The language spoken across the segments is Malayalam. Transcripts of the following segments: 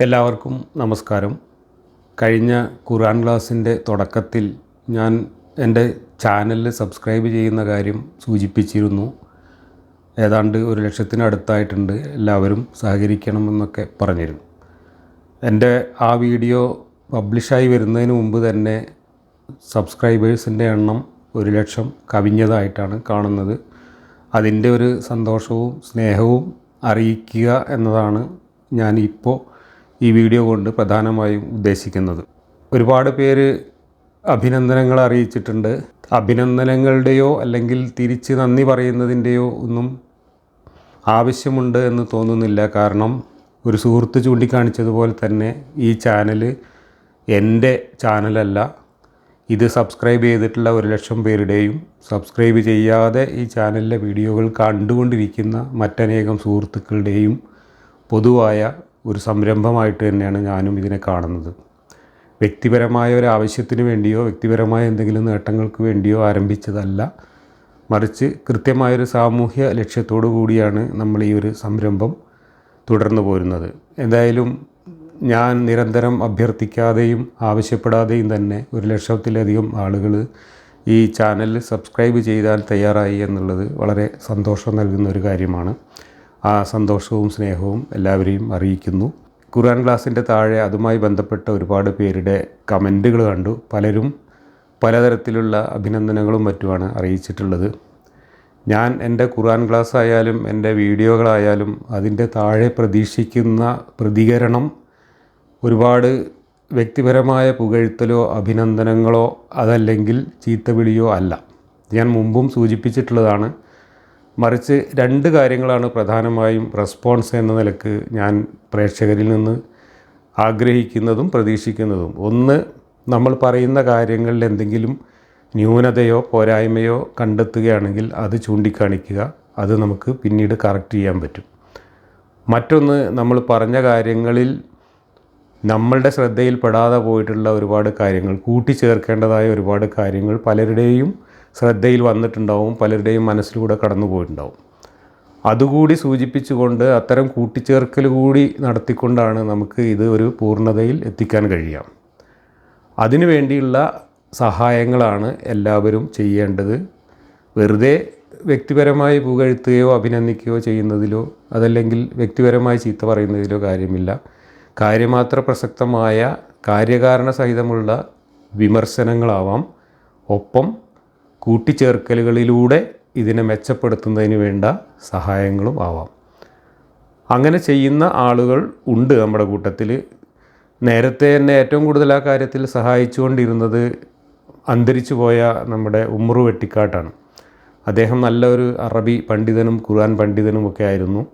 എല്ലാവർക്കും നമസ്കാരം. കഴിഞ്ഞ ഖുർആൻ ക്ലാസ്സിന്റെ തുടക്കത്തിൽ ഞാൻ എന്റെ ചാനലിൽ സബ്സ്ക്രൈബ് ചെയ്യുന്ന കാര്യം സൂചിപ്പിച്ചിരുന്നു. ഏതാണ്ട് ഒരു ലക്ഷത്തിനടുത്തായിട്ടുണ്ട്. എല്ലാവരും സഹകരിക്കണമെന്നൊക്കെ പറഞ്ഞിരുന്നു. എന്റെ ആ വീഡിയോ പബ്ലിഷായി വരുന്നതിന് മുമ്പ് തന്നെ സബ്സ്ക്രൈബേഴ്സിന്റെ എണ്ണം ഒരു ലക്ഷം കവിഞ്ഞതായിട്ടാണ് കാണുന്നത്. അതിന്റെ ഒരു സന്തോഷവും സ്നേഹവും അറിയിക്കുക എന്നതാണ് ഞാൻ ഇപ്പോൾ ഈ വീഡിയോ കൊണ്ട് പ്രധാനമായും ഉദ്ദേശിക്കുന്നത്. ഒരുപാട് പേര് അഭിനന്ദനങ്ങൾ അറിയിച്ചിട്ടുണ്ട്. അഭിനന്ദനങ്ങളുടെയോ അല്ലെങ്കിൽ തിരിച്ച് നന്ദി പറയുന്നതിന്റെയോ ഒന്നും ആവശ്യമുണ്ട് എന്ന് തോന്നുന്നില്ല. കാരണം ഒരു സുഹൃത്ത് ചൂണ്ടിക്കാണിച്ചതുപോലെ തന്നെ ഈ ചാനൽ എന്റെ ചാനലല്ല. ഇത് സബ്സ്ക്രൈബ് ചെയ്തിട്ടുള്ള ഒരു ലക്ഷം പേരുടെയും സബ്സ്ക്രൈബ് ചെയ്യാതെ ഈ ചാനലിലെ വീഡിയോകൾ കണ്ടുകൊണ്ടിരിക്കുന്ന മറ്റനേകം സുഹൃത്തുക്കളുടെയും പൊതുവായ ഒരു സംരംഭമായിട്ട് തന്നെയാണ് ഞാനും ഇതിനെ കാണുന്നത്. വ്യക്തിപരമായ ഒരു ആവശ്യത്തിന് വേണ്ടിയോ വ്യക്തിപരമായ എന്തെങ്കിലും നേട്ടങ്ങൾക്ക് വേണ്ടിയോ ആരംഭിച്ചതല്ല. മറിച്ച് കൃത്യമായൊരു സാമൂഹ്യ ലക്ഷ്യത്തോടു കൂടിയാണ് നമ്മൾ ഈ ഒരു സംരംഭം തുടർന്നു പോരുന്നത്. എന്തായാലും ഞാൻ നിരന്തരം അഭ്യർത്ഥിക്കാതെയും ആവശ്യപ്പെടാതെയും തന്നെ ഒരു ലക്ഷത്തിലധികം ആളുകൾ ഈ ചാനൽ സബ്സ്ക്രൈബ് ചെയ്താൽ തയ്യാറായി എന്നുള്ളത് വളരെ സന്തോഷം നൽകുന്ന ഒരു കാര്യമാണ്. ആ സന്തോഷവും സ്നേഹവും എല്ലാവരെയും അറിയിക്കുന്നു. ഖുർആൻ ക്ലാസ്സിന്റെ താഴെ അതുമായി ബന്ധപ്പെട്ട ഒരുപാട് പേരുടെ കമന്റുകൾ കണ്ടു. പലരും പലതരത്തിലുള്ള അഭിനന്ദനങ്ങളും മറ്റുമാണ് അറിയിച്ചിട്ടുള്ളത്. ഞാൻ എന്റെ ഖുർആൻ ക്ലാസ് ആയാലും എന്റെ വീഡിയോകളായാലും അതിന്റെ താഴെ പ്രതീക്ഷിക്കുന്ന പ്രതികരണം ഒരുപാട് വ്യക്തിപരമായ പുകഴ്ത്തലോ അഭിനന്ദനങ്ങളോ അതല്ലെങ്കിൽ ചീത്തവിളിയോ അല്ല. ഞാൻ മുമ്പും സൂചിപ്പിച്ചിട്ടുള്ളതാണ്. മറിച്ച് രണ്ട് കാര്യങ്ങളാണ് പ്രധാനമായും റെസ്പോൺസ് എന്ന നിലയ്ക്ക് ഞാൻ പ്രേക്ഷകരിൽ നിന്ന് ആഗ്രഹിക്കുന്നതും പ്രതീക്ഷിക്കുന്നതും. ഒന്ന് നമ്മൾ പറയുന്ന കാര്യങ്ങളിൽ എന്തെങ്കിലും ന്യൂനതയോ പോരായ്മയോ കണ്ടെത്തുകയാണെങ്കിൽ അത് ചൂണ്ടിക്കാണിക്കുക. അത് നമുക്ക് പിന്നീട് കറക്റ്റ് ചെയ്യാൻ പറ്റും. മറ്റൊന്ന് നമ്മൾ പറഞ്ഞ കാര്യങ്ങളിൽ നമ്മളുടെ ശ്രദ്ധയിൽപ്പെടാതെ പോയിട്ടുള്ള ഒരുപാട് കാര്യങ്ങൾ കൂട്ടിച്ചേർക്കേണ്ടതായ ഒരുപാട് കാര്യങ്ങൾ പലരുടെയും ശ്രദ്ധയിൽ വന്നിട്ടുണ്ടാവും പലരുടെയും മനസ്സിലൂടെ കടന്നു പോയിട്ടുണ്ടാവും അതുകൂടി സൂചിപ്പിച്ചുകൊണ്ട് അത്തരം കൂട്ടിച്ചേർക്കൽ കൂടി നടത്തിക്കൊണ്ടാണ് നമുക്ക് ഇത് ഒരു പൂർണതയിൽ എത്തിക്കാൻ കഴിയാം അതിനു വേണ്ടിയുള്ള സഹായങ്ങളാണ് എല്ലാവരും ചെയ്യേണ്ടത്. വെറുതെ വ്യക്തിപരമായി പുകഴ്ത്തുകയോ അഭിനന്ദിക്കുകയോ ചെയ്യുന്നതിലോ അതല്ലെങ്കിൽ വ്യക്തിപരമായി ചീത്ത പറയുന്നതിലോ കാര്യമില്ല. കാര്യമാത്ര പ്രസക്തമായ കാര്യകാരണ സഹിതമുള്ള വിമർശനങ്ങളാവാം. ഒപ്പം കൂട്ടിച്ചേർക്കലുകളിലൂടെ ഇതിനെ മെച്ചപ്പെടുത്തുന്നതിന് വേണ്ട സഹായങ്ങളും ആവാം. അങ്ങനെ ചെയ്യുന്ന ആളുകൾ ഉണ്ട് നമ്മുടെ കൂട്ടത്തിൽ നേരത്തെ തന്നെ ഏറ്റവും കൂടുതൽ ആ കാര്യത്തിൽ സഹായിച്ചുകൊണ്ടിരുന്നത് അന്തരിച്ചു പോയ നമ്മുടെ ഉമ്മറു വെട്ടിക്കാട്ടാണ്. അദ്ദേഹം നല്ലൊരു അറബി പണ്ഡിതനും ഖുർആൻ പണ്ഡിതനും ഒക്കെ ആയിരുന്നു.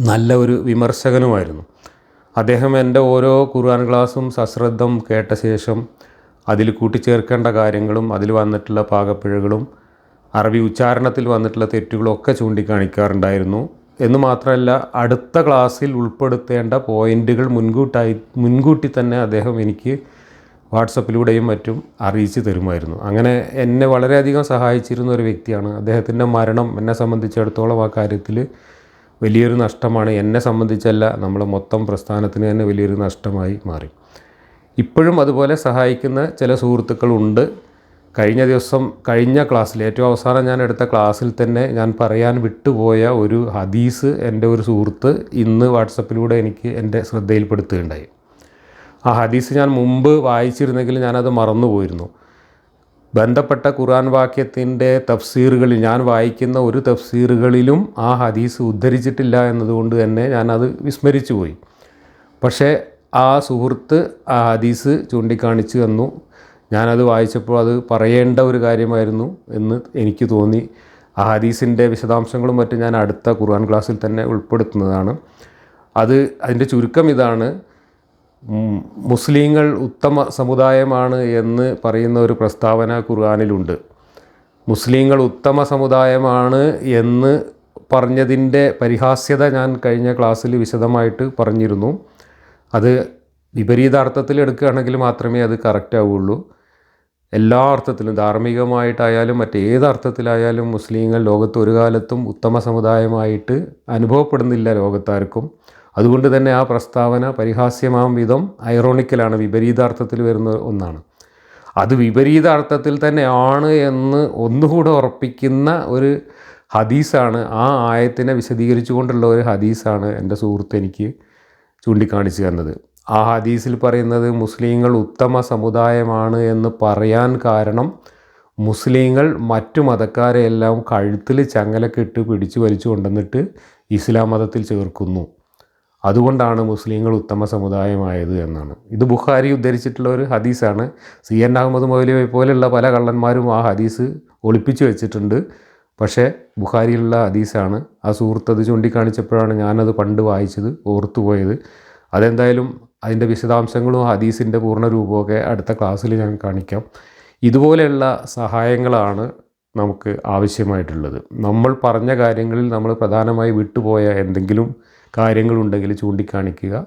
നല്ല ഒരു വിമർശകനുമായിരുന്നു. അദ്ദേഹം എന്റെ ഓരോ ഖുർആൻ ക്ലാസ്സും സശ്രദ്ധം കേട്ട ശേഷം അതിൽ കൂട്ടിച്ചേർക്കേണ്ട കാര്യങ്ങളും അതിൽ വന്നിട്ടുള്ള പാകപ്പിഴകളും അറബി ഉച്ചാരണത്തിൽ വന്നിട്ടുള്ള തെറ്റുകളും ഒക്കെ ചൂണ്ടിക്കാണിക്കാറുണ്ടായിരുന്നു. എന്ന് മാത്രമല്ല അടുത്ത ക്ലാസ്സിൽ ഉൾപ്പെടുത്തേണ്ട പോയിന്റുകൾ മുൻകൂട്ടായി മുൻകൂട്ടി തന്നെ അദ്ദേഹം എനിക്ക് വാട്സപ്പിലൂടെയും മറ്റും അറിയിച്ചു തരുമായിരുന്നു. അങ്ങനെ എന്നെ വളരെയധികം സഹായിച്ചിരുന്ന ഒരു വ്യക്തിയാണ്. അദ്ദേഹത്തിന്റെ മരണം എന്നെ സംബന്ധിച്ചിടത്തോളം ആ കാര്യത്തിൽ വലിയൊരു നഷ്ടമാണ്. എന്നെ സംബന്ധിച്ചല്ല നമ്മൾ മൊത്തം പ്രസ്ഥാനത്തിന് തന്നെ വലിയൊരു നഷ്ടമായി മാറി. ഇപ്പോഴും അതുപോലെ സഹായിക്കുന്ന ചില സുഹൃത്തുക്കളുണ്ട്. കഴിഞ്ഞ ദിവസം കഴിഞ്ഞ ക്ലാസ്സിൽ ഏറ്റവും അവസാനം ഞാൻ എടുത്ത ക്ലാസ്സിൽ തന്നെ ഞാൻ പറയാൻ വിട്ടുപോയ ഒരു ഹദീസ് എന്റെ ഒരു സുഹൃത്ത് ഇന്ന് വാട്സപ്പിലൂടെ എനിക്ക് എന്റെ ശ്രദ്ധയിൽപ്പെടുത്തുകയുണ്ടായി. ആ ഹദീസ് ഞാൻ മുമ്പ് വായിച്ചിരുന്നെങ്കിൽ ഞാനത് മറന്നുപോയിരുന്നു. ബന്ധപ്പെട്ട ഖുർആൻ വാക്യത്തിന്റെ തഫ്സീറുകളിൽ ഞാൻ വായിക്കുന്ന ഒരു തഫ്സീറുകളിലും ആ ഹദീസ് ഉദ്ധരിച്ചിട്ടില്ല എന്നതുകൊണ്ട് തന്നെ ഞാനത് വിസ്മരിച്ചു പോയി പക്ഷേ ആ സുഹൃത്ത് ആ ഹദീസ് ചൂണ്ടിക്കാണിച്ചു തന്നു. ഞാനത് വായിച്ചപ്പോൾ അത് പറയേണ്ട ഒരു കാര്യമായിരുന്നു എന്ന് എനിക്ക് തോന്നി. ആ ഹദീസിന്റെ വിശദാംശങ്ങളും മറ്റും ഞാൻ അടുത്ത ഖുർആൻ ക്ലാസ്സിൽ തന്നെ ഉൾപ്പെടുത്തുന്നതാണ്. അത് അതിന്റെ ചുരുക്കം ഇതാണ്. മുസ്ലിങ്ങൾ ഉത്തമ സമുദായമാണ് എന്ന് പറയുന്ന ഒരു പ്രസ്താവന ഖുർആാനിലുണ്ട്. മുസ്ലിങ്ങൾ ഉത്തമ സമുദായമാണ് എന്ന് പറഞ്ഞതിന്റെ പരിഹാസ്യത ഞാൻ കഴിഞ്ഞ ക്ലാസ്സിൽ വിശദമായിട്ട് പറഞ്ഞിരുന്നു. അത് വിപരീതാർത്ഥത്തിൽ എടുക്കുകയാണെങ്കിൽ മാത്രമേ അത് കറക്റ്റ് ആവുള്ളൂ. എല്ലാ അർത്ഥത്തിലും ധാർമ്മികമായിട്ടായാലും മറ്റേത് അർത്ഥത്തിലായാലും മുസ്ലിങ്ങൾ ലോകത്ത് ഒരു കാലത്തും ഉത്തമ സമുദായമായിട്ട് അനുഭവപ്പെടുന്നില്ല ലോകത്താർക്കും. അതുകൊണ്ട് തന്നെ ആ പ്രസ്താവന പരിഹാസ്യമാം വിധം ഐറോണിക്കലാണ് വിപരീതാർത്ഥത്തിൽ വരുന്ന ഒന്നാണ്. അത് വിപരീതാർത്ഥത്തിൽ തന്നെയാണ് എന്ന് ഒന്നുകൂടെ ഉറപ്പിക്കുന്ന ഒരു ഹദീസാണ്. ആ ആയത്തിനെ വിശദീകരിച്ചുകൊണ്ടുള്ള ഒരു ഹദീസാണ് എന്റെ സുഹൃത്ത് എനിക്ക് ചൂണ്ടിക്കാണിച്ചു തന്നത്. ആ ഹദീസിൽ പറയുന്നത് മുസ്ലിങ്ങൾ ഉത്തമ സമുദായമാണ് എന്ന് പറയാൻ കാരണം മുസ്ലിങ്ങൾ മറ്റു മതക്കാരെയെല്ലാം കഴുത്തിൽ ചങ്ങലക്കെട്ട് പിടിച്ചു വലിച്ചു കൊണ്ടുവന്നിട്ട് ഇസ്ലാം മതത്തിൽ ചേർക്കുന്നു. അതുകൊണ്ടാണ് മുസ്ലിങ്ങൾ ഉത്തമ സമുദായമായത് എന്നാണ്. ഇത് ബുഖാരി ഉദ്ധരിച്ചിട്ടുള്ള ഒരു ഹദീസാണ്. സി എൻ അഹമ്മദ് മൗലവി പോലെയുള്ള പല കള്ളന്മാരും ആ ഹദീസ് ഒളിപ്പിച്ചു വെച്ചിട്ടുണ്ട്. പക്ഷേ ബുഖാരിയിലുള്ള ഹദീസാണ് ആ സുഹൃത്ത് അത് ചൂണ്ടിക്കാണിച്ചപ്പോഴാണ് ഞാനത് പണ്ട് വായിച്ചത് ഓർത്തുപോയത്. അതെന്തായാലും അതിന്റെ വിശദാംശങ്ങളും ഹദീസിന്റെ പൂർണ രൂപമൊക്കെ അടുത്ത ക്ലാസ്സിൽ ഞാൻ കാണിക്കാം. ഇതുപോലെയുള്ള സഹായങ്ങളാണ് നമുക്ക് ആവശ്യമായിട്ടുള്ളത്. നമ്മൾ പറഞ്ഞ കാര്യങ്ങളിൽ നമ്മൾ പ്രധാനമായി വിട്ടുപോയ എന്തെങ്കിലും കാര്യങ്ങളുണ്ടെങ്കിൽ ചൂണ്ടിക്കാണിക്കുക.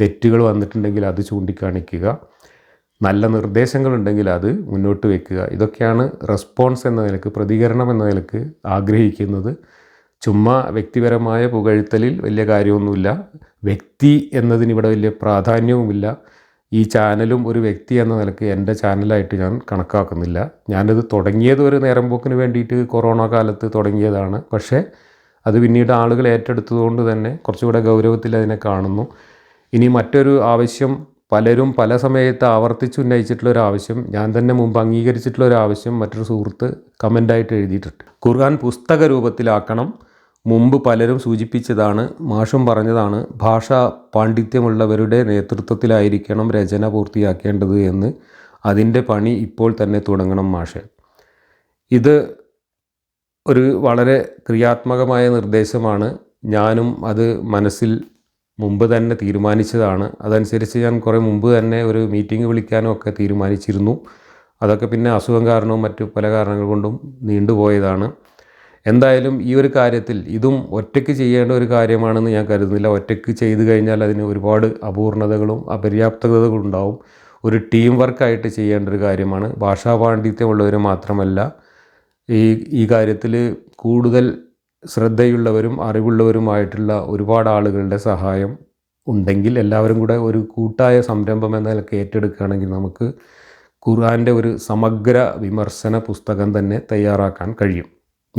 തെറ്റുകൾ വന്നിട്ടുണ്ടെങ്കിൽ അത് ചൂണ്ടിക്കാണിക്കുക. നല്ല നിർദ്ദേശങ്ങളുണ്ടെങ്കിൽ അത് മുന്നോട്ട് വെക്കുക. ഇതൊക്കെയാണ് റെസ്പോൺസ് എന്ന നിലയ്ക്ക് പ്രതികരണം എന്ന നിലയ്ക്ക് ആഗ്രഹിക്കുന്നത്. ചുമ്മാ വ്യക്തിപരമായ പുകഴ്ത്തലിൽ വലിയ കാര്യമൊന്നുമില്ല. വ്യക്തി എന്നതിന് ഇവിടെ വലിയ പ്രാധാന്യവുമില്ല. ഈ ചാനലും ഒരു വ്യക്തി എന്ന നിലയ്ക്ക് എന്റെ ചാനലായിട്ട് ഞാൻ കണക്കാക്കുന്നില്ല. ഞാനത് തുടങ്ങിയത് ഒരു നേരം പോക്കിന് വേണ്ടിയിട്ട് കൊറോണ കാലത്ത് തുടങ്ങിയതാണ്. പക്ഷേ അത് പിന്നീട് ആളുകൾ ഏറ്റെടുത്തതുകൊണ്ട് തന്നെ കുറച്ചുകൂടെ ഗൗരവത്തിൽ അതിനെ കാണുന്നു. ഇനി മറ്റൊരു ആവശ്യം പലരും പല സമയത്ത് ആവർത്തിച്ചുന്നയിച്ചിട്ടുള്ള ഒരു ആവശ്യം ഞാൻ തന്നെ മുമ്പ് അംഗീകരിച്ചിട്ടുള്ള ഒരു ആവശ്യം മറ്റൊരു സുഹൃത്ത് കമന്റായിട്ട് എഴുതിയിട്ടുണ്ട്. ഖുർആൻ പുസ്തക രൂപത്തിലാക്കണം മുമ്പ് പലരും സൂചിപ്പിച്ചതാണ് മാഷും പറഞ്ഞതാണ് ഭാഷാ പാണ്ഡിത്യമുള്ളവരുടെ നേതൃത്വത്തിലായിരിക്കണം രചന പൂർത്തിയാക്കേണ്ടത് എന്ന്. അതിന്റെ പണി ഇപ്പോൾ തന്നെ തുടങ്ങണം മാഷെ. ഇത് ഒരു വളരെ ക്രിയാത്മകമായ നിർദ്ദേശമാണ്. ഞാനും അത് മനസ്സിൽ മുമ്പ് തന്നെ തീരുമാനിച്ചതാണ്. അതനുസരിച്ച് ഞാൻ കുറേ മുമ്പ് തന്നെ ഒരു മീറ്റിംഗ് വിളിക്കാനും ഒക്കെ തീരുമാനിച്ചിരുന്നു. അതൊക്കെ പിന്നെ അസുഖം കാരണവും മറ്റു പല കാരണങ്ങൾ കൊണ്ടും നീണ്ടുപോയതാണ്. എന്തായാലും ഈ ഒരു കാര്യത്തിൽ ഇതും ഒറ്റയ്ക്ക് ചെയ്യേണ്ട ഒരു കാര്യമാണെന്ന് ഞാൻ കരുതുന്നില്ല. ഒറ്റയ്ക്ക് ചെയ്തു കഴിഞ്ഞാൽ അതിന് ഒരുപാട് അപൂർണതകളും അപര്യാപ്തതകളും ഉണ്ടാവും. ഒരു ടീം വർക്കായിട്ട് ചെയ്യേണ്ട ഒരു കാര്യമാണ്. ഭാഷാ പാണ്ഡിത്യമുള്ളവർ മാത്രമല്ല ഈ ഈ കാര്യത്തിൽ കൂടുതൽ ശ്രദ്ധയുള്ളവരും അറിവുള്ളവരുമായിട്ടുള്ള ഒരുപാട് ആളുകളുടെ സഹായം ഉണ്ടെങ്കിൽ എല്ലാവരും കൂടെ ഒരു കൂട്ടായ സംരംഭം എന്ന നിലയ്ക്ക് ഏറ്റെടുക്കുകയാണെങ്കിൽ നമുക്ക് ഖുർആന്റെ ഒരു സമഗ്ര വിമർശന പുസ്തകം തന്നെ തയ്യാറാക്കാൻ കഴിയും.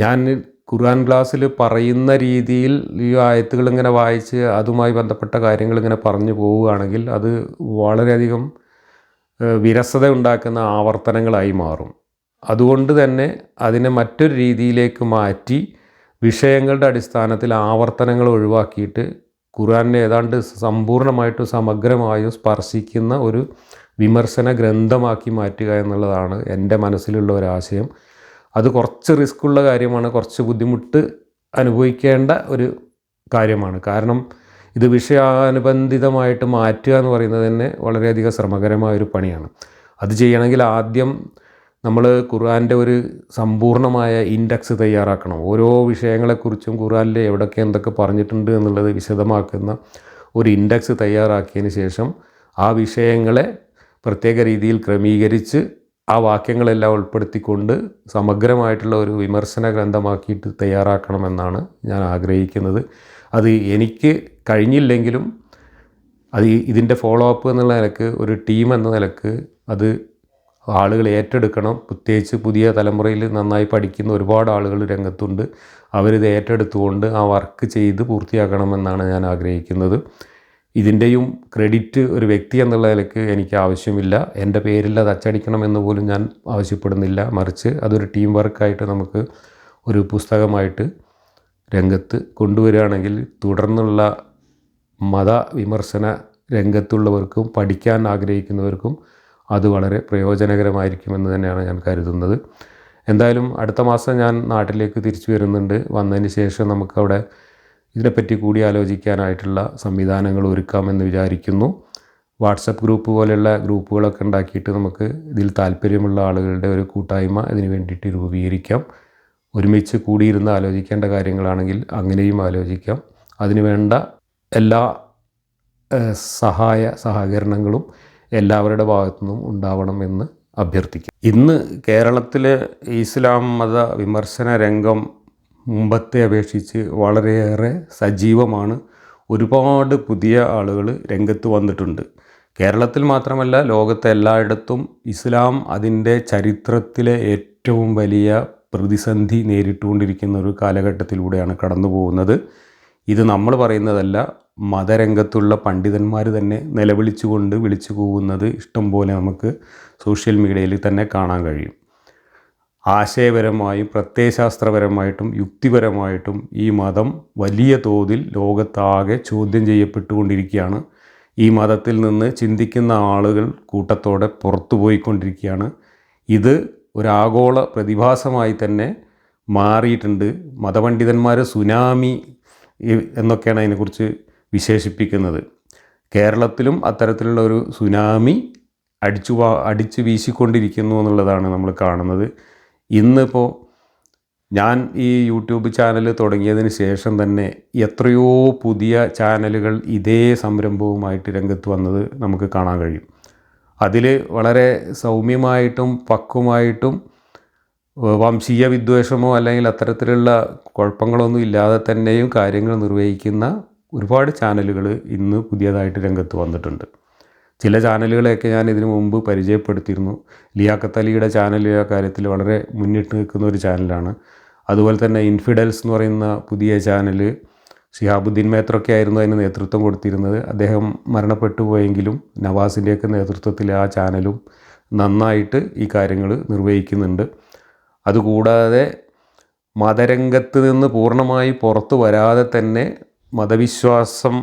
ഞാൻ ഖുർആൻ ക്ലാസ്സിൽ പറയുന്ന രീതിയിൽ ഈ ആയത്തുകൾ ഇങ്ങനെ വായിച്ച് അതുമായി ബന്ധപ്പെട്ട കാര്യങ്ങൾ ഇങ്ങനെ പറഞ്ഞു പോവുകയാണെങ്കിൽ അത് വളരെയധികം വിരസത ഉണ്ടാക്കുന്ന ആവർത്തനങ്ങളായി മാറും. അതുകൊണ്ട് തന്നെ അതിനെ മറ്റൊരു രീതിയിലേക്ക് മാറ്റി വിഷയങ്ങളുടെ അടിസ്ഥാനത്തിൽ ആവർത്തനങ്ങൾ ഒഴിവാക്കിയിട്ട് ഖുർആനെ ഏതാണ്ട് സമ്പൂർണമായിട്ടും സമഗ്രമായും സ്പർശിക്കുന്ന ഒരു വിമർശന ഗ്രന്ഥമാക്കി മാറ്റുക എന്നുള്ളതാണ് എന്റെ മനസ്സിലുള്ള ഒരാശയം അത് കുറച്ച് റിസ്ക് ഉള്ള കാര്യമാണ് കുറച്ച് ബുദ്ധിമുട്ട് അനുഭവിക്കേണ്ട ഒരു കാര്യമാണ്. കാരണം ഇത് വിഷയാനുബന്ധിതമായിട്ട് മാറ്റുക എന്ന് പറയുന്നത് തന്നെ വളരെയധികം ശ്രമകരമായ ഒരു പണിയാണ്. അത് ചെയ്യണമെങ്കിൽ ആദ്യം നമ്മൾ ഖുർആന്റെ ഒരു സമ്പൂർണമായ ഇൻഡെക്സ് തയ്യാറാക്കണം. ഓരോ വിഷയങ്ങളെക്കുറിച്ചും ഖുർആനിൽ എവിടെയൊക്കെ എന്തൊക്കെ പറഞ്ഞിട്ടുണ്ട് എന്നുള്ളത് വിശദമാക്കുന്ന ഒരു ഇൻഡെക്സ് തയ്യാറാക്കിയതിന് ശേഷം ആ വിഷയങ്ങളെ പ്രത്യേക രീതിയിൽ ക്രമീകരിച്ച് ആ വാക്യങ്ങളെല്ലാം ഉൾപ്പെടുത്തിക്കൊണ്ട് സമഗ്രമായിട്ടുള്ള ഒരു വിമർശന ഗ്രന്ഥമാക്കിയിട്ട് തയ്യാറാക്കണമെന്നാണ് ഞാൻ ആഗ്രഹിക്കുന്നത്. അത് എനിക്ക് കഴിഞ്ഞില്ലെങ്കിലും അത് ഇതിന്റെ ഫോളോ അപ്പ് എന്നുള്ള നിലയ്ക്ക് ഒരു ടീം എന്ന നിലയ്ക്ക് അത് ആളുകൾ ഏറ്റെടുക്കണം. പ്രത്യേകിച്ച് പുതിയ തലമുറയിൽ നന്നായി പഠിക്കുന്ന ഒരുപാട് ആളുകൾ രംഗത്തുണ്ട്. അവരിത് ഏറ്റെടുത്തുകൊണ്ട് ആ വർക്ക് ചെയ്ത് പൂർത്തിയാക്കണമെന്നാണ് ഞാൻ ആഗ്രഹിക്കുന്നത്. ഇതിന്റെയും ക്രെഡിറ്റ് ഒരു വ്യക്തി എന്നുള്ള നിലയ്ക്ക് എനിക്ക് ആവശ്യമില്ല. എന്റെ പേരിൽ അത് അച്ചടിക്കണമെന്ന് പോലും ഞാൻ ആവശ്യപ്പെടുന്നില്ല. മറിച്ച് അതൊരു ടീം വർക്കായിട്ട് നമുക്ക് ഒരു പുസ്തകമായിട്ട് രംഗത്ത് കൊണ്ടുവരികയാണെങ്കിൽ തുടർന്നുള്ള മത വിമർശന രംഗത്തുള്ളവർക്കും പഠിക്കാൻ ആഗ്രഹിക്കുന്നവർക്കും അത് വളരെ പ്രയോജനകരമായിരിക്കുമെന്ന് തന്നെയാണ് ഞാൻ കരുതുന്നത്. എന്തായാലും അടുത്ത മാസം ഞാൻ നാട്ടിലേക്ക് തിരിച്ചു വരുന്നുണ്ട്. വന്നതിന് ശേഷം നമുക്കവിടെ ഇതിനെപ്പറ്റി കൂടി ആലോചിക്കാനായിട്ടുള്ള സംവിധാനങ്ങൾ ഒരുക്കാമെന്ന് വിചാരിക്കുന്നു. വാട്സപ്പ് ഗ്രൂപ്പ് പോലെയുള്ള ഗ്രൂപ്പുകളൊക്കെ ഉണ്ടാക്കിയിട്ട് നമുക്ക് ഇതിൽ താല്പര്യമുള്ള ആളുകളുടെ ഒരു കൂട്ടായ്മ ഇതിന് വേണ്ടിയിട്ട് രൂപീകരിക്കാം. ഒരുമിച്ച് കൂടിയിരുന്ന് ആലോചിക്കേണ്ട കാര്യങ്ങളാണെങ്കിൽ അങ്ങനെയും ആലോചിക്കാം. അതിനുവേണ്ട എല്ലാ സഹായ സഹകരണങ്ങളും എല്ലാവരുടെ ഭാഗത്തു നിന്നും ഉണ്ടാവണമെന്ന് അഭ്യർത്ഥിക്കും ഇന്ന് കേരളത്തിലെ ഇസ്ലാം മത വിമർശന രംഗം മുമ്പത്തെ അപേക്ഷിച്ച് വളരെയേറെ സജീവമാണ്. ഒരുപാട് പുതിയ ആളുകൾ രംഗത്ത് വന്നിട്ടുണ്ട്. കേരളത്തിൽ മാത്രമല്ല ലോകത്തെ എല്ലായിടത്തും ഇസ്ലാം അതിന്റെ ചരിത്രത്തിലെ ഏറ്റവും വലിയ പ്രതിസന്ധി നേരിട്ടുകൊണ്ടിരിക്കുന്ന ഒരു കാലഘട്ടത്തിലൂടെയാണ് കടന്നു പോകുന്നത് ഇത് നമ്മൾ പറയുന്നതല്ല മതരംഗത്തുള്ള പണ്ഡിതന്മാർ തന്നെ നിലവിളിച്ചുകൊണ്ട് വിളിച്ചു പോകുന്നത് ഇഷ്ടംപോലെ നമുക്ക് സോഷ്യൽ മീഡിയയിൽ തന്നെ കാണാൻ കഴിയും. ആശയപരമായും പ്രത്യയശാസ്ത്രപരമായിട്ടും യുക്തിപരമായിട്ടും ഈ മതം വലിയ തോതിൽ ലോകത്താകെ ചോദ്യം ചെയ്യപ്പെട്ടുകൊണ്ടിരിക്കുകയാണ്. ഈ മതത്തിൽ നിന്ന് ചിന്തിക്കുന്ന ആളുകൾ കൂട്ടത്തോടെ പുറത്തു പോയിക്കൊണ്ടിരിക്കുകയാണ്. ഇത് ഒരാഗോള പ്രതിഭാസമായി തന്നെ മാറിയിട്ടുണ്ട്. മതപണ്ഡിതന്മാർ സുനാമി എന്നൊക്കെയാണ് അതിനെക്കുറിച്ച് വിശേഷിപ്പിക്കുന്നത്. കേരളത്തിലും അത്തരത്തിലുള്ള ഒരു സുനാമി അടിച്ചു അടിച്ചു വീശിക്കൊണ്ടിരിക്കുന്നു എന്നുള്ളതാണ് നമ്മൾ കാണുന്നത്. ഇന്നിപ്പോൾ ഞാൻ ഈ യൂട്യൂബ് ചാനൽ തുടങ്ങിയതിന് ശേഷം തന്നെ എത്രയോ പുതിയ ചാനലുകൾ ഇതേ സംരംഭവുമായിട്ട് രംഗത്ത് വന്നത് നമുക്ക് കാണാൻ കഴിയും. അതിൽ വളരെ സൗമ്യമായിട്ടും പക്വമായിട്ടും വംശീയ വിദ്വേഷമോ അല്ലെങ്കിൽ അത്തരത്തിലുള്ള കുഴപ്പങ്ങളൊന്നും ഇല്ലാതെ തന്നെയും കാര്യങ്ങൾ നിർവഹിക്കുന്ന ഒരുപാട് ചാനലുകൾ ഇന്ന് പുതിയതായിട്ട് രംഗത്ത് വന്നിട്ടുണ്ട്. ചില ചാനലുകളെയൊക്കെ ഞാൻ ഇതിനു മുമ്പ് പരിചയപ്പെടുത്തിയിരുന്നു. ലിയാഖത്ത് അലിയുടെ ചാനൽ കാര്യത്തിൽ വളരെ മുന്നിട്ട് നിൽക്കുന്ന ഒരു ചാനലാണ്. അതുപോലെ തന്നെ ഇൻഫിഡൽസ് എന്ന് പറയുന്ന പുതിയ ചാനൽ ഷിഹാബുദ്ദീൻ മേത്രൊക്കെ ആയിരുന്നു അതിന് നേതൃത്വം കൊടുത്തിരുന്നത്. അദ്ദേഹം മരണപ്പെട്ടു പോയെങ്കിലും നവാസിന്റെയൊക്കെ നേതൃത്വത്തിൽ ആ ചാനലും നന്നായിട്ട് ഈ കാര്യങ്ങൾ നിർവഹിക്കുന്നുണ്ട്. അതുകൂടാതെ മതരംഗത്ത് നിന്ന് പൂർണമായി പുറത്തു വരാതെ തന്നെ മതവിശ്വാസം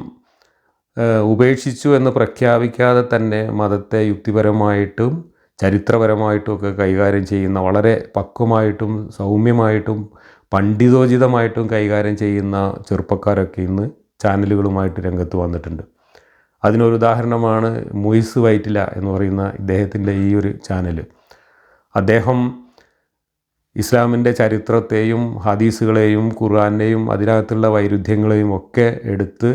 ഉപേക്ഷിച്ചു എന്ന് പ്രഖ്യാപിക്കാതെ തന്നെ മതത്തെ യുക്തിപരമായിട്ടും ചരിത്രപരമായിട്ടും ഒക്കെ കൈകാര്യം ചെയ്യുന്ന വളരെ പക്വമായിട്ടും സൗമ്യമായിട്ടും പണ്ഡിതോചിതമായിട്ടും കൈകാര്യം ചെയ്യുന്ന ചെറുപ്പക്കാരൊക്കെ ഇന്ന് ചാനലുകളുമായിട്ട് രംഗത്ത് വന്നിട്ടുണ്ട്. അതിനൊരു ഉദാഹരണമാണ് മുയിസ് വൈറ്റില എന്ന് പറയുന്ന ഇദ്ദേഹത്തിന്റെ ഈ ഒരു ചാനൽ അദ്ദേഹം ഇസ്ലാമിന്റെ ചരിത്രത്തെയും ഹദീസുകളെയും ഖുർആാനെയും അതിനകത്തുള്ള വൈരുദ്ധ്യങ്ങളെയും ഒക്കെ എടുത്ത്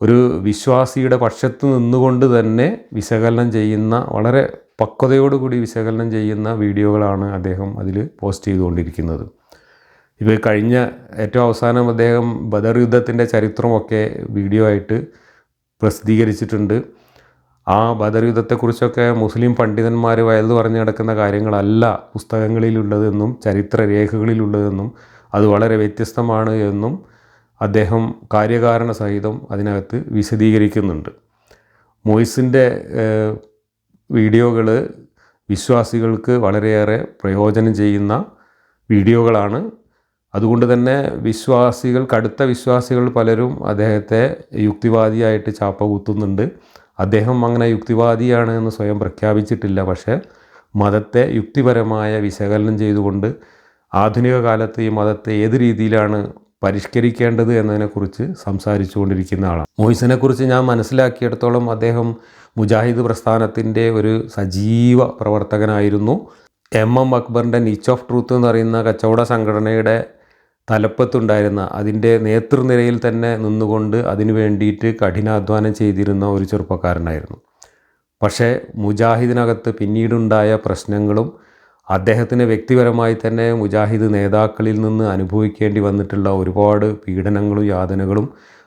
ഒരു വിശ്വാസിയുടെ പക്ഷത്ത് നിന്നുകൊണ്ട് തന്നെ വിശകലനം ചെയ്യുന്ന വളരെ പക്വതയോടുകൂടി വിശകലനം ചെയ്യുന്ന വീഡിയോകളാണ് അദ്ദേഹം അതിൽ പോസ്റ്റ് ചെയ്തുകൊണ്ടിരിക്കുന്നത്. ഇപ്പോൾ കഴിഞ്ഞ ഏറ്റവും അവസാനം അദ്ദേഹം ബദർ യുദ്ധത്തിന്റെ ചരിത്രമൊക്കെ വീഡിയോ ആയിട്ട് പ്രസിദ്ധീകരിച്ചിട്ടുണ്ട്. ആ ബദർ യുദ്ധത്തെക്കുറിച്ചൊക്കെ മുസ്ലിം പണ്ഡിതന്മാർ വയലു പറഞ്ഞു കിടക്കുന്ന കാര്യങ്ങളല്ല പുസ്തകങ്ങളിലുള്ളതെന്നും ചരിത്ര രേഖകളിലുള്ളതെന്നും അത് വളരെ വ്യത്യസ്തമാണ് എന്നും അദ്ദേഹം കാര്യകാരണ സഹിതം അതിനകത്ത് വിശദീകരിക്കുന്നുണ്ട്. മോയിസിന്റെ വീഡിയോകൾ വിശ്വാസികൾക്ക് വളരെയേറെ പ്രയോജനം ചെയ്യുന്ന വീഡിയോകളാണ്. അതുകൊണ്ട് തന്നെ വിശ്വാസികൾ കടുത്ത വിശ്വാസികൾ പലരും അദ്ദേഹത്തെ യുക്തിവാദിയായിട്ട് ചാപ്പ കുത്തുന്നുണ്ട് അദ്ദേഹം അങ്ങനെ യുക്തിവാദിയാണ് എന്ന് സ്വയം പ്രഖ്യാപിച്ചിട്ടില്ല. പക്ഷേ മതത്തെ യുക്തിപരമായ വിശകലനം ചെയ്തുകൊണ്ട് ആധുനിക കാലത്ത് ഈ മതത്തെ ഏത് രീതിയിലാണ് പരിഷ്കരിക്കേണ്ടത് എന്നതിനെക്കുറിച്ച് സംസാരിച്ചു കൊണ്ടിരിക്കുന്ന ആളാണ്. മോയിസിനെക്കുറിച്ച് ഞാൻ മനസ്സിലാക്കിയിടത്തോളം അദ്ദേഹം മുജാഹിദ് പ്രസ്ഥാനത്തിന്റെ ഒരു സജീവ പ്രവർത്തകനായിരുന്നു. എം എം അക്ബറിന്റെ നീച്ച് ഓഫ് ട്രൂത്ത് എന്ന് പറയുന്ന കച്ചവട സംഘടനയുടെ തലപ്പത്തുണ്ടായിരുന്ന അതിന്റെ നേതൃനിരയിൽ തന്നെ നിന്നുകൊണ്ട് അതിനു വേണ്ടിയിട്ട് കഠിനാധ്വാനം ചെയ്തിരുന്ന ഒരു ചെറുപ്പക്കാരനായിരുന്നു. പക്ഷേ മുജാഹിദിനകത്ത് പിന്നീടുണ്ടായ പ്രശ്നങ്ങളും അദ്ദേഹത്തിന് വ്യക്തിപരമായി തന്നെ മുജാഹിദ് നേതാക്കളിൽ നിന്ന് അനുഭവിക്കേണ്ടി വന്നിട്ടുള്ള ഒരുപാട് പീഡനങ്ങളും യാതനകളും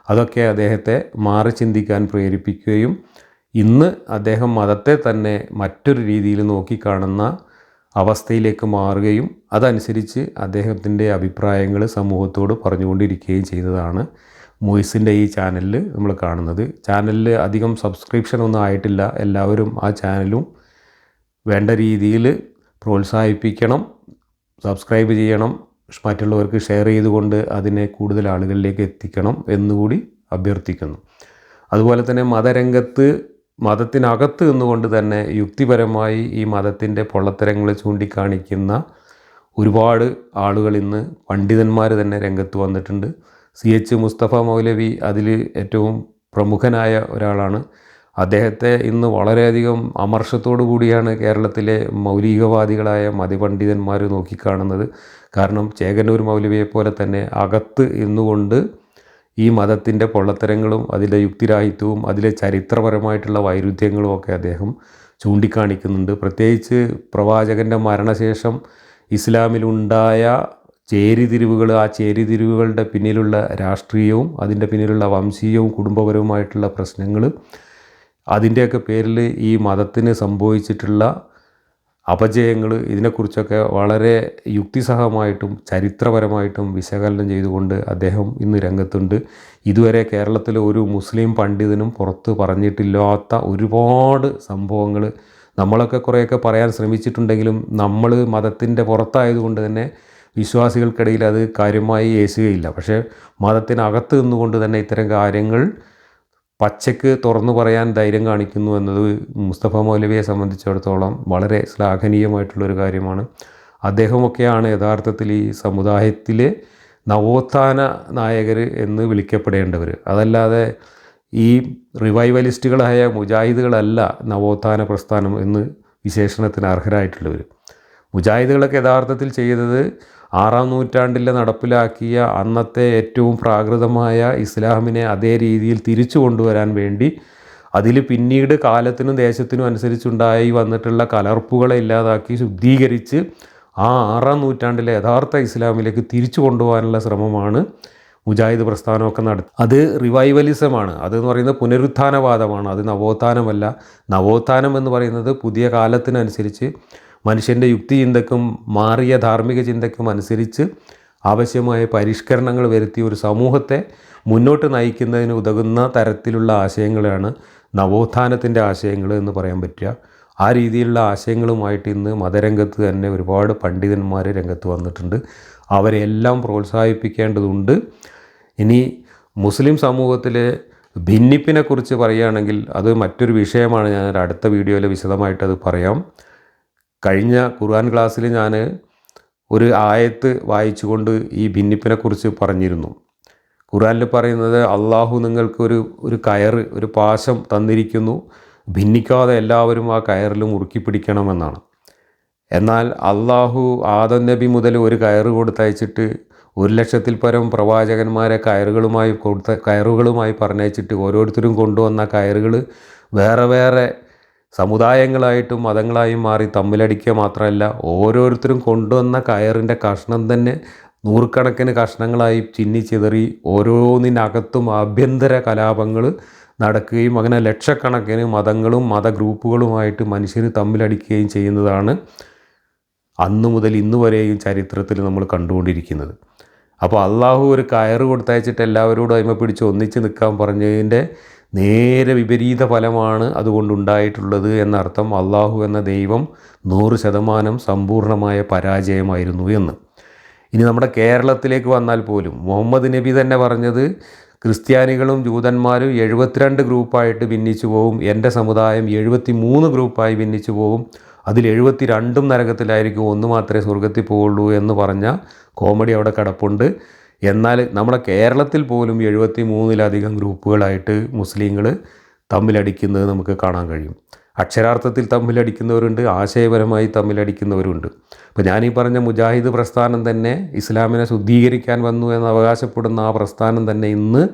അതൊക്കെ അദ്ദേഹത്തെ മാറി ചിന്തിക്കാൻ പ്രേരിപ്പിക്കുകയും ഇന്ന് അദ്ദേഹം മതത്തെ തന്നെ മറ്റൊരു രീതിയിൽ നോക്കിക്കാണുന്ന അവസ്ഥയിലേക്ക് മാറുകയും അതനുസരിച്ച് അദ്ദേഹത്തിന്റെ അഭിപ്രായങ്ങൾ സമൂഹത്തോട് പറഞ്ഞുകൊണ്ടിരിക്കുകയും ചെയ്തതാണ് മൊയ്സിന്റെ ഈ ചാനലിൽ നമ്മൾ കാണുന്നത്. ചാനലിൽ അധികം സബ്സ്ക്രിപ്ഷൻ ഒന്നും ആയിട്ടില്ല. എല്ലാവരും ആ ചാനലും വേണ്ട രീതിയിൽ പ്രോത്സാഹിപ്പിക്കണം സബ്സ്ക്രൈബ് ചെയ്യണം മറ്റുള്ളവർക്ക് ഷെയർ ചെയ്തുകൊണ്ട് അതിനെ കൂടുതൽ ആളുകളിലേക്ക് എത്തിക്കണം എന്നുകൂടി അഭ്യർത്ഥിക്കുന്നു. അതുപോലെ തന്നെ മതരംഗത്ത് മതത്തിനകത്ത് നിന്നുകൊണ്ട് തന്നെ യുക്തിപരമായി ഈ മതത്തിന്റെ പൊള്ളത്തരങ്ങൾ ചൂണ്ടിക്കാണിക്കുന്ന ഒരുപാട് ആളുകൾ ഇന്ന് പണ്ഡിതന്മാർ തന്നെ രംഗത്ത് വന്നിട്ടുണ്ട്. സി എച്ച് മുസ്തഫ മൗലവി അതിൽ ഏറ്റവും പ്രമുഖനായ ഒരാളാണ്. അദ്ദേഹത്തെ ഇന്ന് വളരെയധികം അമർഷത്തോടു കൂടിയാണ് കേരളത്തിലെ മൗലികവാദികളായ മതപണ്ഡിതന്മാർ നോക്കിക്കാണുന്നത്. കാരണം ചേകന്നൂർ മൗലവിയെ പോലെ തന്നെ അകത്ത് ഇന്നുകൊണ്ട് ഈ മതത്തിന്റെ പൊള്ളത്തരങ്ങളും അതിലെ യുക്തിരാഹിത്യവും അതിലെ ചരിത്രപരമായിട്ടുള്ള വൈരുദ്ധ്യങ്ങളും ഒക്കെ അദ്ദേഹം ചൂണ്ടിക്കാണിക്കുന്നുണ്ട്. പ്രത്യേകിച്ച് പ്രവാചകന്റെ മരണശേഷം ഇസ്ലാമിലുണ്ടായ ചേരിതിരിവുകൾ ആ ചേരിതിരിവുകളുടെ പിന്നിലുള്ള രാഷ്ട്രീയവും അതിന്റെ പിന്നിലുള്ള വംശീയവും കുടുംബപരവുമായിട്ടുള്ള പ്രശ്നങ്ങൾ അതിന്റെയൊക്കെ പേരിൽ ഈ മതത്തിന് സംഭവിച്ചിട്ടുള്ള അപജയങ്ങൾ ഇതിനെക്കുറിച്ചൊക്കെ വളരെ യുക്തിസഹമായിട്ടും ചരിത്രപരമായിട്ടും വിശകലനം ചെയ്തുകൊണ്ട് അദ്ദേഹം ഇന്ന് രംഗത്തുണ്ട്. ഇതുവരെ കേരളത്തിലെ ഒരു മുസ്ലിം പണ്ഡിതനും പുറത്ത് പറഞ്ഞിട്ടില്ലാത്ത ഒരുപാട് സംഭവങ്ങൾ നമ്മളൊക്കെ കുറേയൊക്കെ പറയാൻ ശ്രമിച്ചിട്ടുണ്ടെങ്കിലും നമ്മൾ മതത്തിന്റെ പുറത്തായതുകൊണ്ട് തന്നെ വിശ്വാസികൾക്കിടയിൽ അത് കാര്യമായി ഏശുകയില്ല. പക്ഷേ മതത്തിനകത്ത് നിന്നുകൊണ്ട് തന്നെ ഇത്തരം കാര്യങ്ങൾ പച്ചയ്ക്ക് തുറന്നു പറയാൻ ധൈര്യം കാണിക്കുന്നു എന്നത് മുസ്തഫ മൗലവിയെ സംബന്ധിച്ചിടത്തോളം വളരെ ശ്ലാഘനീയമായിട്ടുള്ളൊരു കാര്യമാണ്. അദ്ദേഹമൊക്കെയാണ് യഥാർത്ഥത്തിൽ ഈ സമുദായത്തിലെ നവോത്ഥാന നായകർ എന്ന് വിളിക്കപ്പെടേണ്ടവർ അതല്ലാതെ ഈ റിവൈവലിസ്റ്റുകളായ മുജാഹിദുകളല്ല നവോത്ഥാന പ്രസ്ഥാനം എന്ന് വിശേഷണത്തിന് അർഹരായിട്ടുള്ളവർ മുജാഹിദുകളൊക്കെ യഥാർത്ഥത്തിൽ ചെയ്തത് ആറാം നൂറ്റാണ്ടിൽ നടപ്പിലാക്കിയ അന്നത്തെ ഏറ്റവും പ്രാകൃതമായ ഇസ്ലാമിനെ അതേ രീതിയിൽ തിരിച്ചു കൊണ്ടുവരാൻ വേണ്ടി അതിൽ പിന്നീട് കാലത്തിനും ദേശത്തിനും അനുസരിച്ചുണ്ടായി വന്നിട്ടുള്ള കലർപ്പുകളെ ഇല്ലാതാക്കി ശുദ്ധീകരിച്ച് ആ ആറാം നൂറ്റാണ്ടിലെ യഥാർത്ഥ ഇസ്ലാമിലേക്ക് തിരിച്ചു കൊണ്ടുപോകാനുള്ള ശ്രമമാണ് മുജാഹിദ് പ്രസ്ഥാനമൊക്കെ നട അത് റിവൈവലിസമാണ്. അതെന്ന് പറയുന്നത് പുനരുത്ഥാനവാദമാണ്. അത് നവോത്ഥാനമല്ല. നവോത്ഥാനം എന്ന് പറയുന്നത് പുതിയ കാലത്തിനനുസരിച്ച് മനുഷ്യന്റെ യുക്തി ചിന്തക്കും മാറിയ ധാർമ്മിക ചിന്തക്കും അനുസരിച്ച് ആവശ്യമായ പരിഷ്കരണങ്ങൾ വരുത്തി ഒരു സമൂഹത്തെ മുന്നോട്ട് നയിക്കുന്നതിന് ഉതകുന്ന തരത്തിലുള്ള ആശയങ്ങളാണ് നവോത്ഥാനത്തിന്റെ ആശയങ്ങൾ എന്ന് പറയാൻ പറ്റുക. ആ രീതിയിലുള്ള ആശയങ്ങളുമായിട്ട് ഇന്ന് മതരംഗത്ത് തന്നെ ഒരുപാട് പണ്ഡിതന്മാർ രംഗത്ത് വന്നിട്ടുണ്ട്. അവരെല്ലാം പ്രോത്സാഹിപ്പിക്കേണ്ടതുണ്ട്. ഇനി മുസ്ലിം സമൂഹത്തിലെ ഭിന്നിപ്പിനെക്കുറിച്ച് പറയുകയാണെങ്കിൽ അത് മറ്റൊരു വിഷയമാണ്. ഞാൻ അടുത്ത വീഡിയോയിൽ വിശദമായിട്ടത് പറയാം. കഴിഞ്ഞ ഖുർആൻ ക്ലാസ്സിൽ ഞാൻ ഒരു ആയത്ത് വായിച്ചുകൊണ്ട് ഈ ഭിന്നിപ്പിനെക്കുറിച്ച് പറഞ്ഞിരുന്നു. ഖുർആനിൽ പറയുന്നത് അള്ളാഹു നിങ്ങൾക്ക് ഒരു ഒരു കയർ ഒരു പാശം തന്നിരിക്കുന്നു. ഭിന്നിക്കാതെ എല്ലാവരും ആ കയറിൽ മുറുക്കി പിടിക്കണമെന്നാണ് എന്നാൽ അള്ളാഹു ആദം നബി മുതൽ ഒരു കയർ കൊടുത്തയച്ചിട്ട് ഒരു ലക്ഷത്തിൽ പരം പ്രവാചകന്മാരെ കയറുകളുമായി കൊടുത്ത കയറുകളുമായി പറഞ്ഞയച്ചിട്ട് ഓരോരുത്തരും കൊണ്ടുവന്ന കയറുകൾ വേറെ വേറെ സമുദായങ്ങളായിട്ടും മതങ്ങളായും മാറി തമ്മിലടിക്കുക മാത്രമല്ല ഓരോരുത്തരും കൊണ്ടുവന്ന കയറിന്റെ കഷ്ണം തന്നെ നൂറുകണക്കിന് കഷ്ണങ്ങളായി ചിന്നിച്ചിതറി ഓരോന്നിനകത്തും ആഭ്യന്തര കലാപങ്ങൾ നടക്കുകയും അങ്ങനെ ലക്ഷക്കണക്കിന് മതങ്ങളും മതഗ്രൂപ്പുകളുമായിട്ട് മനുഷ്യർ തമ്മിലടിക്കുകയും ചെയ്യുന്നതാണ് അന്നു മുതൽ ഇന്നു വരെയും ചരിത്രത്തിൽ നമ്മൾ കണ്ടുകൊണ്ടിരിക്കുന്നത്. അപ്പോൾ അള്ളാഹു ഒരു കയറ് കൊടുത്തയച്ചിട്ട് എല്ലാവരോടും അതിമ പിടിച്ച് ഒന്നിച്ച് നിൽക്കാൻ പറഞ്ഞതിന്റെ നേരെ വിപരീത ഫലമാണ് അതുകൊണ്ടുണ്ടായിട്ടുള്ളത് എന്നർത്ഥം അള്ളാഹു എന്ന ദൈവം നൂറ് ശതമാനം സമ്പൂർണമായ പരാജയമായിരുന്നു എന്ന്. ഇനി നമ്മുടെ കേരളത്തിലേക്ക് വന്നാൽ പോലും മുഹമ്മദ് നബി തന്നെ പറഞ്ഞത് ക്രിസ്ത്യാനികളും ജൂതന്മാരും എഴുപത്തിരണ്ട് ഗ്രൂപ്പായിട്ട് ഭിന്നിച്ചു പോവും എന്റെ സമുദായം എഴുപത്തി മൂന്ന് ഗ്രൂപ്പായി ഭിന്നിച്ചു പോവും അതിൽ എഴുപത്തി രണ്ടും നരകത്തിലായിരിക്കും ഒന്ന് മാത്രമേ സ്വർഗത്തിൽ പോവുള്ളൂ എന്ന് പറഞ്ഞ കോമഡി അവിടെ കിടപ്പുണ്ട്. എന്നാൽ നമ്മുടെ കേരളത്തിൽ പോലും എഴുപത്തി മൂന്നിലധികം ഗ്രൂപ്പുകളായിട്ട് മുസ്ലിങ്ങൾ തമ്മിലടിക്കുന്നത് നമുക്ക് കാണാൻ കഴിയും. അക്ഷരാർത്ഥത്തിൽ തമ്മിലടിക്കുന്നവരുണ്ട് ആശയപരമായി തമ്മിലടിക്കുന്നവരുണ്ട്. അപ്പോൾ ഞാനീ പറഞ്ഞ മുജാഹിദ് പ്രസ്ഥാനം തന്നെ ഇസ്ലാമിനെ ശുദ്ധീകരിക്കാൻ വന്നു എന്ന് അവകാശപ്പെടുന്ന ആ പ്രസ്ഥാനം തന്നെ ഇന്ന്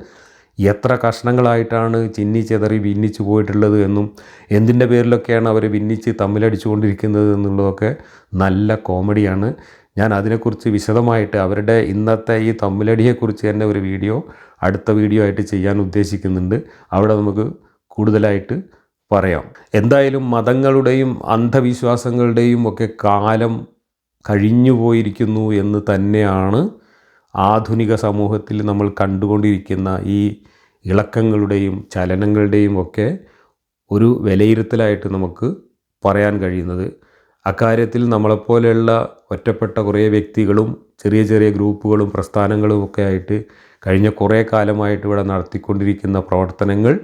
എത്ര കഷ്ണങ്ങളായിട്ടാണ് ചിന്നി ചെതറി ഭിന്നിച്ചു പോയിട്ടുള്ളത് എന്നും എന്തിന്റെ പേരിലൊക്കെയാണ് അവർ ഭിന്നിച്ച് തമ്മിലടിച്ചുകൊണ്ടിരിക്കുന്നത് എന്നുള്ളതൊക്കെ നല്ല കോമഡിയാണ്. ഞാൻ അതിനെക്കുറിച്ച് വിശദമായിട്ട് അവരുടെ ഇന്നത്തെ ഈ തമ്മിലടിയെക്കുറിച്ച് തന്നെ ഒരു വീഡിയോ അടുത്ത വീഡിയോ ആയിട്ട് ചെയ്യാൻ ഉദ്ദേശിക്കുന്നുണ്ട്. അവിടെ നമുക്ക് കൂടുതലായിട്ട് പറയാം. എന്തായാലും മതങ്ങളുടെയും അന്ധവിശ്വാസങ്ങളുടെയും ഒക്കെ കാലം കഴിഞ്ഞു പോയിരിക്കുന്നു എന്ന് തന്നെയാണ് ആധുനിക സമൂഹത്തിൽ നമ്മൾ കണ്ടുകൊണ്ടിരിക്കുന്ന ഈ ഇളക്കങ്ങളുടെയും ചലനങ്ങളുടെയും ഒക്കെ ഒരു വിലയിരുത്തലായിട്ട് നമുക്ക് പറയാൻ കഴിയുന്നത്. അക്കാര്യത്തിൽ നമ്മളെപ്പോലെയുള്ള ഒറ്റപ്പെട്ട കുറേ വ്യക്തികളും ചെറിയ ചെറിയ ഗ്രൂപ്പുകളും പ്രസ്ഥാനങ്ങളും ഒക്കെ ആയിട്ട് കഴിഞ്ഞ കുറേ കാലമായിട്ട് ഇവിടെ നടത്തിക്കൊണ്ടിരിക്കുന്ന പ്രവർത്തനങ്ങൾ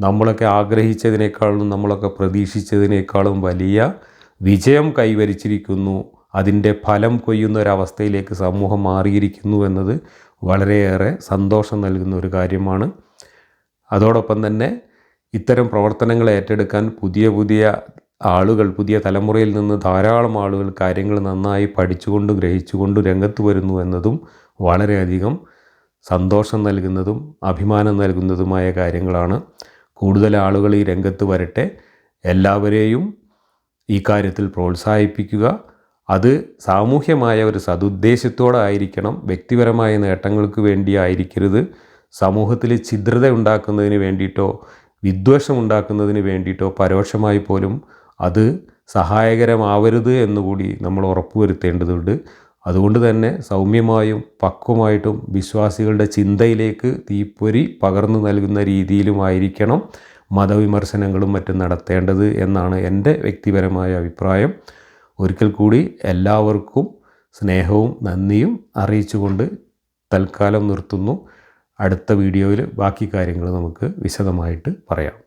നമ്മളൊക്കെ ആഗ്രഹിച്ചതിനേക്കാളും നമ്മളൊക്കെ പ്രതീക്ഷിച്ചതിനേക്കാളും വലിയ വിജയം കൈവരിച്ചിരിക്കുന്നു. അതിന്റെ ഫലം കൊയ്യുന്ന ഒരവസ്ഥയിലേക്ക് സമൂഹം മാറിയിരിക്കുന്നു എന്നത് വളരെയേറെ സന്തോഷം നൽകുന്ന ഒരു കാര്യമാണ്. അതോടൊപ്പം തന്നെ ഇത്തരം പ്രവർത്തനങ്ങൾ ഏറ്റെടുക്കാൻ പുതിയ പുതിയ ആളുകൾ പുതിയ തലമുറയിൽ നിന്ന് ധാരാളം ആളുകൾ കാര്യങ്ങൾ നന്നായി പഠിച്ചുകൊണ്ട് ഗ്രഹിച്ചുകൊണ്ട് രംഗത്ത് വരുന്നു എന്നതും വളരെയധികം സന്തോഷം നൽകുന്നതും അഭിമാനം നൽകുന്നതുമായ കാര്യങ്ങളാണ്. കൂടുതൽ ആളുകൾ ഈ രംഗത്ത് വരട്ടെ. എല്ലാവരെയും ഈ കാര്യത്തിൽ പ്രോത്സാഹിപ്പിക്കുക. അത് സാമൂഹ്യമായ ഒരു സതുദ്ദേശത്തോടെ ആയിരിക്കണം. വ്യക്തിപരമായ നേട്ടങ്ങൾക്ക് വേണ്ടി ആയിരിക്കരുത്. സമൂഹത്തിൽ ഛിദ്രത ഉണ്ടാക്കുന്നതിന് വേണ്ടിയിട്ടോ വിദ്വേഷം ഉണ്ടാക്കുന്നതിന് വേണ്ടിയിട്ടോ പരോക്ഷമായി പോലും അത് സഹായകരമാവരുത് എന്നുകൂടി നമ്മൾ ഉറപ്പുവരുത്തേണ്ടതുണ്ട്. അതുകൊണ്ട് തന്നെ സൗമ്യമായും പക്വമായിട്ടും വിശ്വാസികളുടെ ചിന്തയിലേക്ക് തീപ്പൊരി പകർന്നു നൽകുന്ന രീതിയിലുമായിരിക്കണം മതവിമർശനങ്ങളും മറ്റും നടത്തേണ്ടത് എന്നാണ് എന്റെ വ്യക്തിപരമായ അഭിപ്രായം. ഒരിക്കൽ കൂടി എല്ലാവർക്കും സ്നേഹവും നന്ദിയും അറിയിച്ചുകൊണ്ട് തൽക്കാലം നിർത്തുന്നു. അടുത്ത വീഡിയോയിൽ ബാക്കി കാര്യങ്ങൾ നമുക്ക് വിശദമായിട്ട് പറയാം.